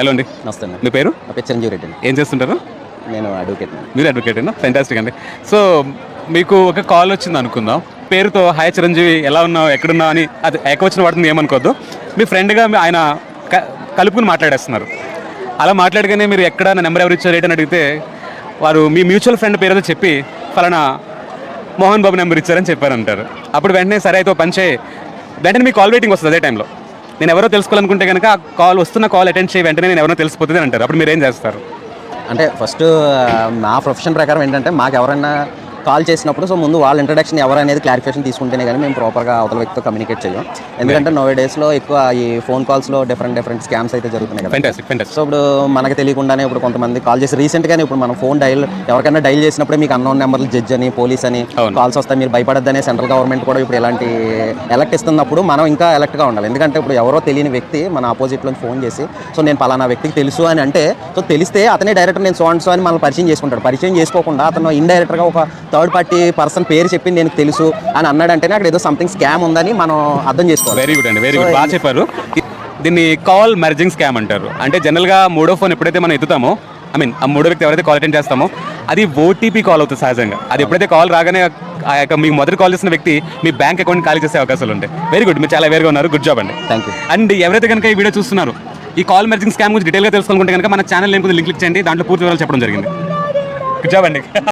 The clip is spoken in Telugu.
హలో అండి. నమస్తే అండి. మీ పేరు? నా పేరు చిరంజీవి రెడ్డి అండి. ఏం చేస్తుంటారు? నేను అడ్వకేట్ అండి. మీరు అడ్వకేట్ అండి ఫెంటాస్టిక్ అండి. సో మీకు ఒక కాల్ వచ్చింది అనుకుందాం. పేరుతో హాయ్ చిరంజీవి ఎలా ఉన్నావు? ఎక్కడున్నావు? అని. అది ఏకవచనం వాడుతుంది ఏమనుకోవద్దు మీ ఫ్రెండ్గా ఆయన క- కలుపుకుని మాట్లాడేస్తున్నారు. అలా మాట్లాడగానే మీరు ఎక్కడ నా నెంబర్ ఎవరు ఇచ్చారు ఏంటని అడిగితే వారు మీ మ్యూచువల్ ఫ్రెండ్ పేరుతో చెప్పి ఫలానా మోహన్ బాబు నెంబర్ ఇచ్చారని చెప్పారంటారు. అప్పుడు వెంటనే సరే అయితే ఓ పని చేయి. వెంటనే మీ కాల్ వెయిటింగ్ వస్తుంది అదే టైంలో నేను ఎవరో తెలుసుకోవాలనుకుంటే కనుక ఆ కాల్ వస్తున్న కాల్ అటెండ్ చేయ వెంటనే నేను ఎవరో తెలిసిపోతుంది అని అంటారు. అప్పుడు మీరు ఏం చేస్తారు? అంటే ఫస్ట్ నా ప్రొఫెషన్ ప్రకారం ఏంటంటే మాకు ఎవరైనా కాల్ చేసినప్పుడు సో ముందు వాళ్ళ ఇంట్రడక్షన్ ఎవరు అనేది క్లారిఫికేషన్ తీసుకుంటేనే కానీ మేము ప్రాపర్గా అవతల వ్యక్తితో కమ్యూనికేట్ చేయం ఎందుకంటే నో డేస్లో ఎక్కువ ఈ ఫోన్ కాల్స్లో డిఫరెంట్ డిఫరెంట్ స్కామ్స్ అయితే జరుగుతున్నాయి కదా. సో ఇప్పుడు మనకి తెలియకుండానే ఇప్పుడు కొంతమంది కాల్ చేసి రీసెంట్గానే ఇప్పుడు మనం ఫోన్ డైల్ ఎవరికైనా డైల్ చేసినప్పుడే మీకు అన్నోన్ నెంబర్లు జడ్జ్ అని పోలీస్ అని. కాల్స్ వస్తాయి మీరు భయపడద్దనే సెంట్రల్ గవర్నమెంట్ కూడా ఇప్పుడు ఇలాంటి ఎలక్ట్ ఇస్తున్నప్పుడు మనం ఇంకా ఎలక్ట్గా ఉండాలి. ఎందుకంటే ఇప్పుడు ఎవరో తెలియని వ్యక్తి మన ఆపోజిట్లో ఫోన్ చేసి సో నేను పలానా వ్యక్తికి తెలుసు అని అంటే సో తెలిస్తే అతనే డైరెక్ట్ నేను సో అండ్ సో అని మనం పరిచయం చేసుకుంటాడు. పరిచయం చేసుకోకుండా అతను ఇండైరెక్ట్గా ఒక థర్డ్ పార్టీ పర్సన్ పేరు చెప్పి నేను తెలుసు అని అన్నాడంటేనే అక్కడ ఏదో సంథింగ్ స్కామ్ ఉందని మనం అర్థం చేసుకోవాలి. వెరీ గుడ్ అండి వెరీ గుడ్ బాగా చెప్పారు. దీన్ని కాల్ మెర్జింగ్ స్కామ్ అంటారు. అంటే జనరల్గా మూడో ఫోన్ ఎప్పుడైతే మనం ఎత్తుతామో ఐ మీన్ ఆ మూడో వ్యక్తి ఎవరైతే కాల్ అటెండ్ చేస్తామో అది ఓటీపీ కాల్ అవుతుంది సహజంగా. అది ఎప్పుడైతే కాల్ రాగానే ఆ యొక్క మీకు మొదటి కాల్ చేసిన వ్యక్తి మీ బ్యాంక్ అకౌంట్ ఖాళీ చేసే అవకాశాలు ఉంటాయి. వెరీ గుడ్ మీరు చాలా వేరుగా ఉన్నారు. గుడ్ జాబ్ అండి. థ్యాంక్ యూ అండ్ ఎవరైతే కనుక ఈ వీడియో చూస్తున్నారు ఈ కాల్ మెర్జింగ్ స్కామ్ గురించి డీటెయిల్గా తెలుసుకోవాలనుకుంటే కనుక మన ఛానల్ లింక్ లింక్ క్లిక్ చేయండి. దాంట్లో పూర్తి వివరాలు చెప్పడం జరిగింది. గుడ్ జాబ్ అండి.